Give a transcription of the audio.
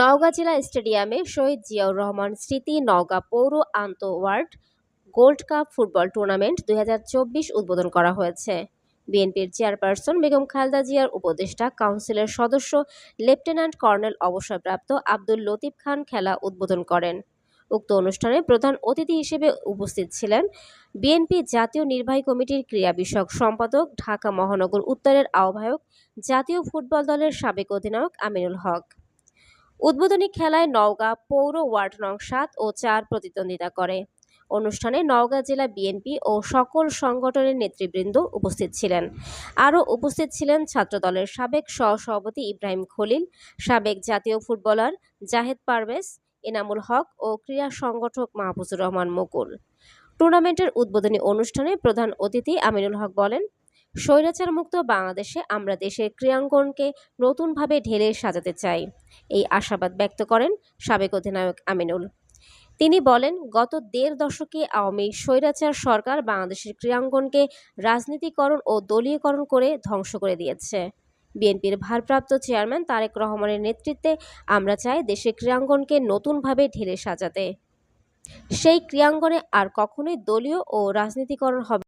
নওগাঁ জেলা স্টেডিয়ামে শহীদ জিয়াউর রহমান স্মৃতি নওগাঁ পৌর আন্তঃওয়ার্ড গোল্ড কাপ ফুটবল টুর্নামেন্ট দু হাজার চব্বিশ উদ্বোধন করা হয়েছে। বিএনপির চেয়ারপারসন বেগম খালেদা জিয়ার উপদেষ্টা কাউন্সিলের সদস্য লেফটেন্যান্ট কর্নেল অবসরপ্রাপ্ত আব্দুল লতিফ খান খেলা উদ্বোধন করেন। উক্ত অনুষ্ঠানে প্রধান অতিথি হিসেবে উপস্থিত ছিলেন বিএনপি জাতীয় নির্বাহী কমিটির ক্রীড়া বিষয়ক সম্পাদক, ঢাকা মহানগর উত্তরের আহ্বায়ক, জাতীয় ফুটবল দলের সাবেক অধিনায়ক আমিনুল হক। উদ্বোধনী খেলায় নওগাঁ পৌর ওয়ার্ড নং সাত ও চার প্রতিদ্বন্দ্বিতা করে। অনুষ্ঠানে নওগাঁ জেলা বিএনপি ও সকল সংগঠনের নেতৃবৃন্দ উপস্থিত ছিলেন। আরও উপস্থিত ছিলেন ছাত্রদলের সাবেক সহসভাপতি ইব্রাহিম খলিল, সাবেক জাতীয় ফুটবলার জাহেদ পারভেজ, এনামুল হক ও ক্রীড়া সংগঠক মাহফুজুর রহমান মুকুল। টুর্নামেন্টের উদ্বোধনী অনুষ্ঠানে প্রধান অতিথি আমিনুল হক বলেন স্বৈরাচার মুক্ত বাংলাদেশে আমরা দেশের ক্রীড়াঙ্গনকে নতুনভাবে ঢেলে সাজাতে চাই। এই আশাবাদ ব্যক্ত করেন সাবেক অধিনায়ক আমিনুল। তিনি বলেন, গত দেড় দশকে আওয়ামী স্বৈরাচার সরকার বাংলাদেশের ক্রীড়াঙ্গনকে রাজনীতিকরণ ও দলীয়করণ করে ধ্বংস করে দিয়েছে। বিএনপির ভারপ্রাপ্ত চেয়ারম্যান তারেক রহমানের নেতৃত্বে আমরা চাই দেশের ক্রীড়াঙ্গনকে নতুনভাবে ঢেলে সাজাতে। সেই ক্রীড়াঙ্গনে আর কখনোই দলীয় ও রাজনীতিকরণ হবে